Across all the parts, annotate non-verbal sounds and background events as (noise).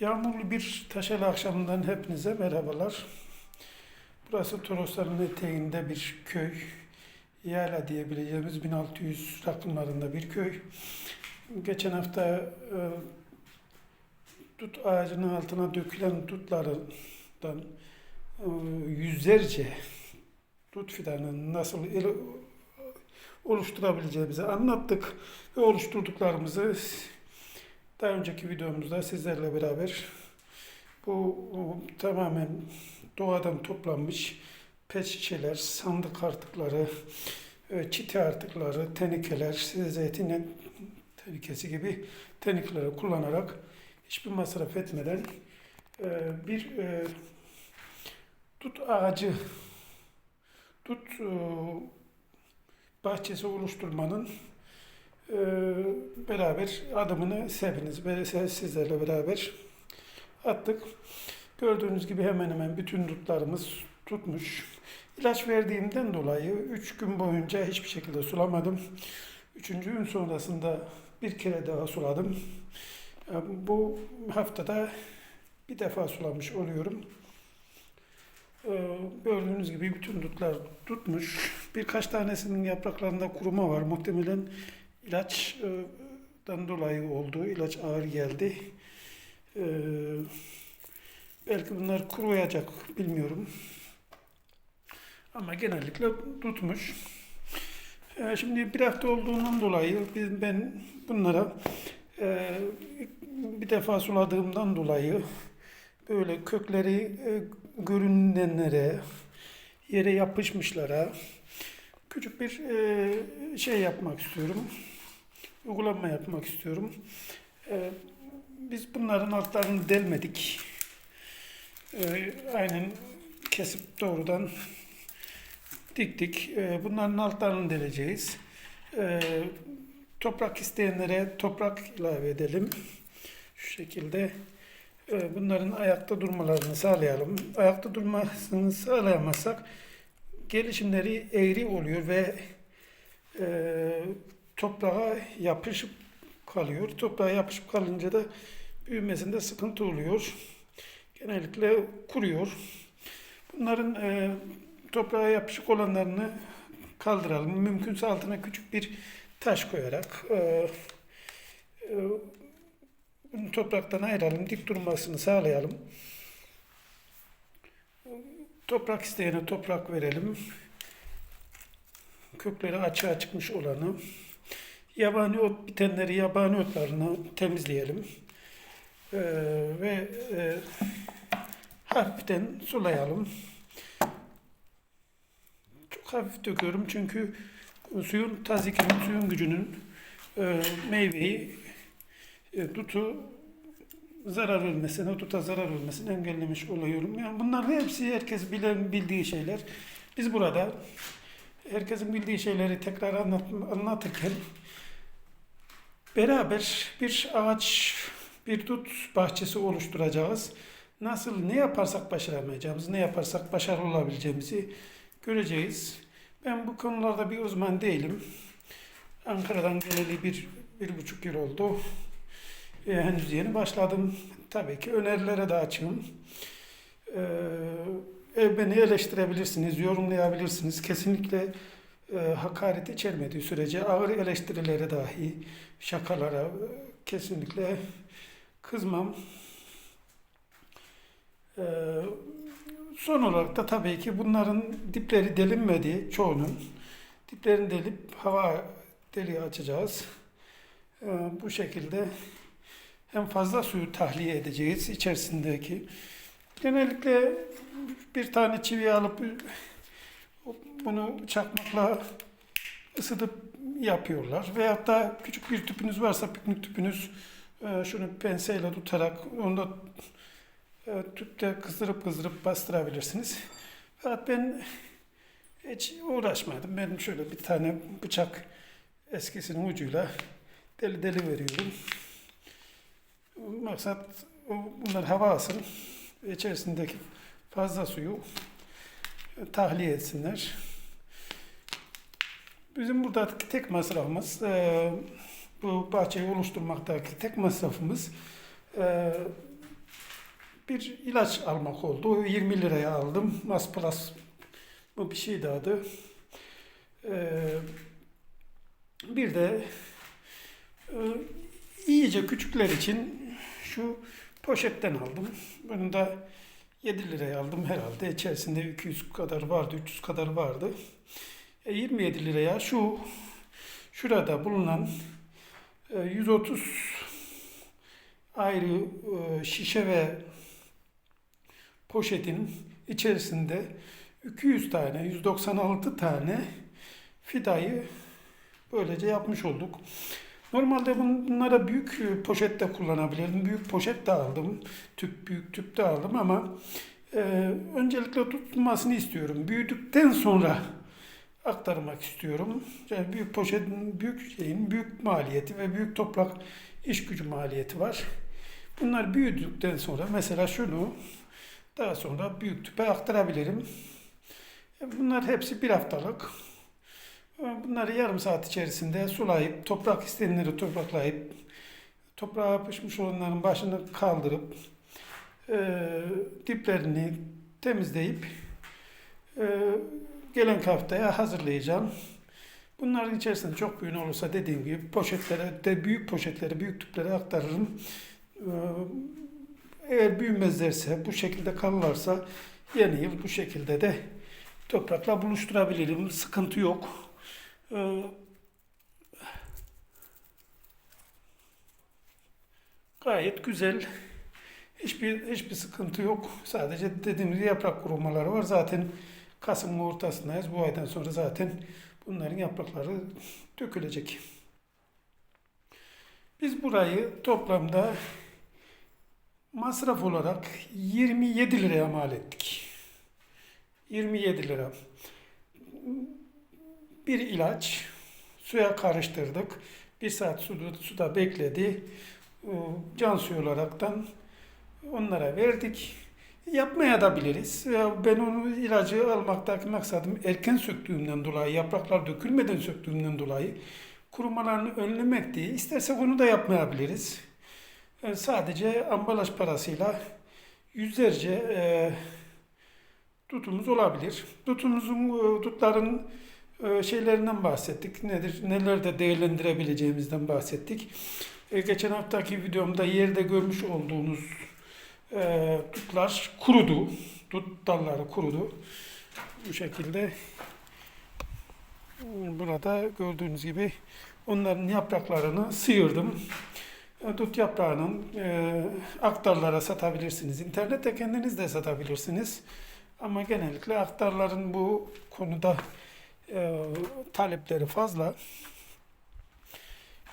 Yağmurlu bir taşalı akşamından hepinize merhabalar. Burası Torosların eteğinde bir köy. Yala diyebileceğimiz 1600 rakımlarında bir köy. Geçen hafta e, dut ağacının altına dökülen dutlardan e, yüzlerce dut fidanını nasıl ele- oluşturabileceğimizi anlattık ve oluşturduklarımızı daha önceki videomuzda sizlerle beraber bu, bu tamamen doğadan toplanmış pet sandık artıkları, e, çiti artıkları, tenikeler, size zeytin tenikesi gibi tenikeleri kullanarak hiçbir masraf etmeden e, bir e, dut ağacı, dut e, bahçesi oluşturmanın ee, beraber adımını hepiniz sizlerle beraber attık. Gördüğünüz gibi hemen hemen bütün dutlarımız tutmuş. İlaç verdiğimden dolayı 3 gün boyunca hiçbir şekilde sulamadım. Üçüncü gün sonrasında bir kere daha suladım. Ee, Bu haftada bir defa sulamış oluyorum. Ee, Gördüğünüz gibi bütün dutlar tutmuş. Birkaç tanesinin yapraklarında kuruma var. Muhtemelen ilaçtan dolayı oldu. İlaç ağır geldi. Ee, belki bunlar kuruyacak bilmiyorum. Ama genellikle tutmuş. Ee, şimdi bir hafta olduğundan dolayı ben bunlara e, bir defa suladığımdan dolayı böyle kökleri e, görünenlere, yere yapışmışlara küçük bir e, şey yapmak istiyorum. Uygulama yapmak istiyorum. E, biz bunların altlarını delmedik. E, aynen kesip doğrudan diktik. E, bunların altlarını deleceğiz. E, toprak isteyenlere toprak ilave edelim. Şu şekilde e, bunların ayakta durmalarını sağlayalım. Ayakta durmasını sağlayamazsak gelişimleri eğri oluyor ve e, toprağa yapışıp kalıyor. Toprağa yapışıp kalınca da büyümesinde sıkıntı oluyor. Genellikle kuruyor. Bunların e, toprağa yapışık olanlarını kaldıralım. Mümkünse altına küçük bir taş koyarak e, e, bunu topraktan ayıralım. Dik durmasını sağlayalım. Toprak isteyene toprak verelim. Kökleri açığa çıkmış olanı. Yabani ot bitenleri yabani otlarını temizleyelim. Ee, ve e, hafiften sulayalım. Çok hafif döküyorum çünkü suyun tazikinin, suyun gücünün e, meyveyi e, dutu zarar vermesine, tuta zarar vermesini engellemiş oluyorum. Yani bunların hepsi herkes bilen bildiği şeyler. Biz burada herkesin bildiği şeyleri tekrar anlat, anlatırken beraber bir ağaç, bir dut bahçesi oluşturacağız. Nasıl, ne yaparsak başaramayacağımızı, ne yaparsak başarılı olabileceğimizi göreceğiz. Ben bu konularda bir uzman değilim. Ankara'dan geleli bir, bir buçuk yıl oldu. E, henüz yeni başladım. Tabii ki önerilere de açığım. E, beni eleştirebilirsiniz, yorumlayabilirsiniz. Kesinlikle e, hakaret içermediği sürece ağır eleştirilere dahi, şakalara e, kesinlikle kızmam. E, son olarak da tabii ki bunların dipleri delinmedi çoğunun. Diplerini delip hava deliği açacağız. Bu şekilde hem fazla suyu tahliye edeceğiz içerisindeki. Genellikle bir tane çivi alıp bunu çakmakla ısıtıp yapıyorlar. Veyahut da küçük bir tüpünüz varsa piknik tüpünüz e, şunu penseyle tutarak onu da e, tüpte kızdırıp kızdırıp bastırabilirsiniz. Fakat ben hiç uğraşmadım. Benim şöyle bir tane bıçak eskisinin ucuyla deli deli veriyorum. Maksat bunlar hava alsın içerisindeki fazla suyu tahliye etsinler. Bizim buradaki tek masrafımız e, bu bahçeyi oluşturmaktaki tek masrafımız e, bir ilaç almak oldu. 20 liraya aldım. Mas Plus bu bir şeydi adı. Ee, bir de e, iyice küçükler için şu poşetten aldım. Bunu da 7 liraya aldım herhalde. İçerisinde 200 kadar vardı, 300 kadar vardı. E, 27 liraya şu şurada bulunan e, 130 ayrı e, şişe ve poşetin içerisinde 200 tane, 196 tane fidayı böylece yapmış olduk. Normalde bunlara büyük e, poşette kullanabilirdim. Büyük poşet de aldım. Tüp, büyük tüp de aldım ama e, öncelikle tutulmasını istiyorum. Büyüdükten sonra aktarmak istiyorum. Yani büyük poşetin, büyük şeyin büyük maliyeti ve büyük toprak iş gücü maliyeti var. Bunlar büyüdükten sonra mesela şunu daha sonra büyük tüpe aktarabilirim. E, Bunlar hepsi bir haftalık. E, Bunları yarım saat içerisinde sulayıp, toprak isteyenleri topraklayıp, toprağa yapışmış olanların başını kaldırıp, e, diplerini temizleyip, e, gelen haftaya hazırlayacağım. Bunların içerisinde çok büyük olursa dediğim gibi poşetlere de büyük poşetlere, büyük tüplere aktarırım. E, eğer büyümezlerse, bu şekilde kalırlarsa yeni yıl bu şekilde de toprakla buluşturabilirim. Sıkıntı yok. Ee, gayet güzel. Hiçbir hiçbir sıkıntı yok. Sadece dediğim gibi yaprak kurumaları var. Zaten Kasım'ın ortasındayız. Bu aydan sonra zaten bunların yaprakları dökülecek. Biz burayı toplamda masraf olarak 27 liraya mal ettik. 27 lira. Bir ilaç suya karıştırdık. Bir saat suda, suda bekledi. Ee, Can suyu olaraktan onlara verdik. Yapmaya da biliriz. Ben onu ilacı almaktaki maksadım erken söktüğümden dolayı, yapraklar dökülmeden söktüğümden dolayı kurumalarını önlemekti. İstersek onu da yapmayabiliriz. E, Sadece ambalaj parasıyla yüzlerce e, tutumuz olabilir. Tutumuzun, e, dutların e, şeylerinden bahsettik. Nedir, nelerde değerlendirebileceğimizden bahsettik. E, geçen haftaki videomda yerde görmüş olduğunuz e, dutlar kurudu. Dut dalları kurudu. Bu şekilde burada gördüğünüz gibi onların yapraklarını sıyırdım. E, Dut yaprağının e, aktarlara satabilirsiniz. İnternette kendiniz de satabilirsiniz. Ama genellikle aktarların bu konuda e, talepleri fazla.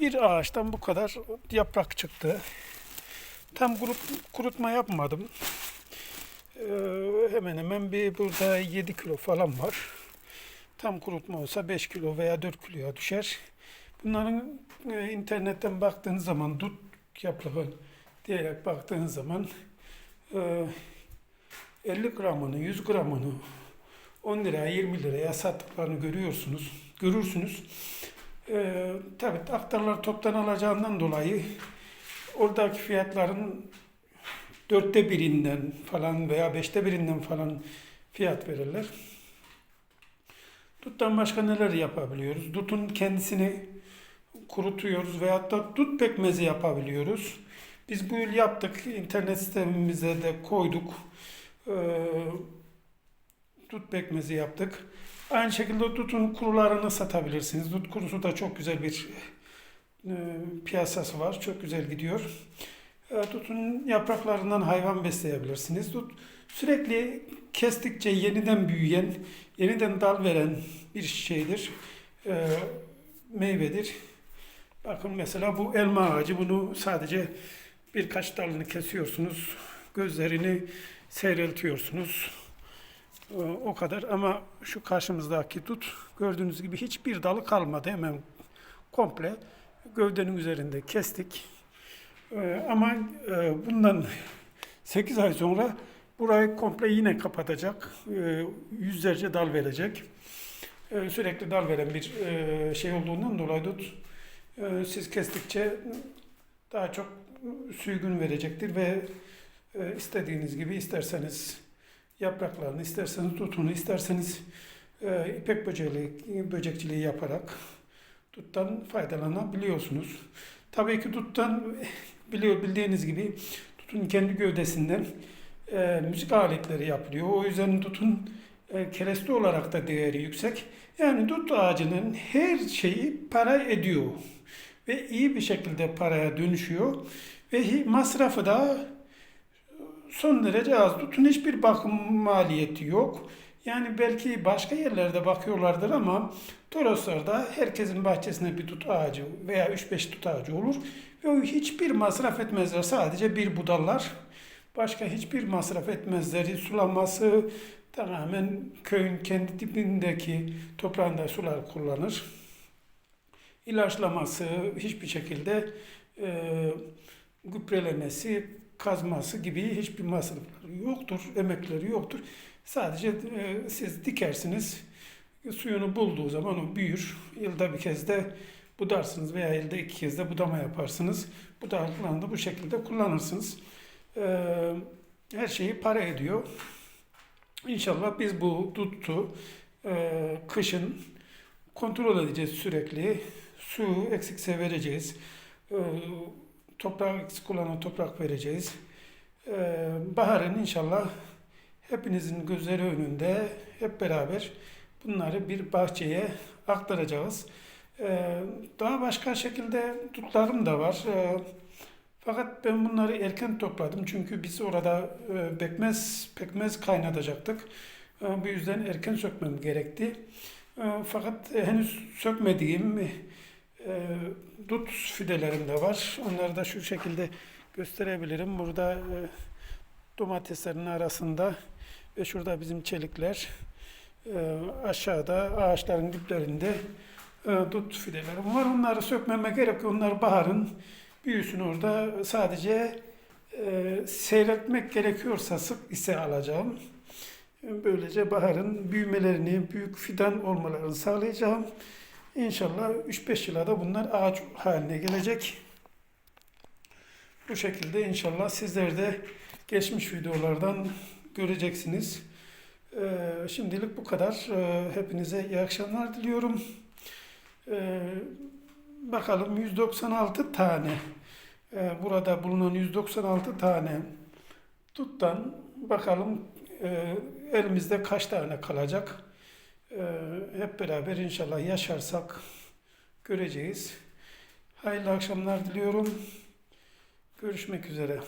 Bir ağaçtan bu kadar yaprak çıktı. Tam kurut, kurutma yapmadım. E, hemen hemen bir burada 7 kilo falan var. Tam kurutma olsa 5 kilo veya 4 kiloya düşer. Bunların e, internetten baktığınız zaman dut yaprağı diyerek baktığınız zaman e, 50 gramını, 100 gramını 10 liraya, 20 liraya sattıklarını görüyorsunuz, görürsünüz. E, tabii aktarlar toptan alacağından dolayı oradaki fiyatların dörtte birinden falan veya beşte birinden falan fiyat verirler. Duttan başka neler yapabiliyoruz? Dutun kendisini kurutuyoruz veyahut da dut pekmezi yapabiliyoruz. Biz bu yıl yaptık. internet sistemimize de koyduk. Ee, dut pekmezi yaptık. Aynı şekilde dutun kurularını satabilirsiniz. Dut kurusu da çok güzel bir e, piyasası var. Çok güzel gidiyor. E, dutun yapraklarından hayvan besleyebilirsiniz. Dut sürekli kestikçe yeniden büyüyen, yeniden dal veren bir şeydir. E, meyvedir. Bakın mesela bu elma ağacı bunu sadece birkaç dalını kesiyorsunuz. Gözlerini seyreltiyorsunuz. Ee, O kadar ama şu karşımızdaki tut gördüğünüz gibi hiçbir dalı kalmadı. Hemen komple gövdenin üzerinde kestik. Ee, Ama e, bundan (laughs) 8 ay sonra burayı komple yine kapatacak. Ee, Yüzlerce dal verecek. Sürekli dal veren bir e, şey olduğundan dolayı dut e, siz kestikçe daha çok sürgün verecektir ve istediğiniz gibi isterseniz yapraklarını, isterseniz tutunu, isterseniz e, ipek böceği, böcekçiliği yaparak duttan faydalanabiliyorsunuz. Tabii ki duttan biliyor bildiğiniz gibi dutun kendi gövdesinden e, müzik aletleri yapılıyor. O yüzden dutun e, kereste olarak da değeri yüksek. Yani dut ağacının her şeyi para ediyor ve iyi bir şekilde paraya dönüşüyor ve masrafı da son derece az. Dutun hiçbir bakım maliyeti yok. Yani belki başka yerlerde bakıyorlardır ama Toroslar'da herkesin bahçesinde bir tut ağacı veya 3-5 tut ağacı olur ve hiçbir masraf etmezler. Sadece bir budallar. Başka hiçbir masraf etmezler. Sulaması tamamen köyün kendi dibindeki toprağında sular kullanır. İlaçlaması hiçbir şekilde e, gübrelemesi, kazması gibi hiçbir masrafları yoktur, emekleri yoktur. Sadece e, siz dikersiniz, suyunu bulduğu zaman o büyür. Yılda bir kez de budarsınız veya yılda iki kez de budama yaparsınız. Budarlarını da bu şekilde kullanırsınız. E, her şeyi para ediyor. İnşallah biz bu dutu e, kışın kontrol edeceğiz sürekli. Su eksikse vereceğiz. E, toprak eksik olana toprak vereceğiz. E, baharın inşallah hepinizin gözleri önünde hep beraber bunları bir bahçeye aktaracağız. E, daha başka şekilde dutlarım da var. E, fakat ben bunları erken topladım çünkü biz orada e, pekmez pekmez kaynatacaktık. Bu yüzden erken sökmem gerekti. Fakat henüz sökmediğim e, dut fidelerim de var. Onları da şu şekilde gösterebilirim. Burada e, domateslerin arasında ve şurada bizim çelikler e, aşağıda ağaçların diplerinde e, dut fidelerim var. Onları sökmeme gerek yok. Onlar baharın büyüsün orada. Sadece e, seyretmek gerekiyorsa sık ise alacağım. Böylece baharın büyümelerini, büyük fidan olmalarını sağlayacağım. İnşallah 3-5 yıla da bunlar ağaç haline gelecek. Bu şekilde inşallah sizler de geçmiş videolardan göreceksiniz. Ee, şimdilik bu kadar. Ee, hepinize iyi akşamlar diliyorum. Ee, bakalım 196 tane e, burada bulunan 196 tane tuttan bakalım e, elimizde kaç tane kalacak. E, hep beraber inşallah yaşarsak göreceğiz. Hayırlı akşamlar diliyorum. Görüşmek üzere.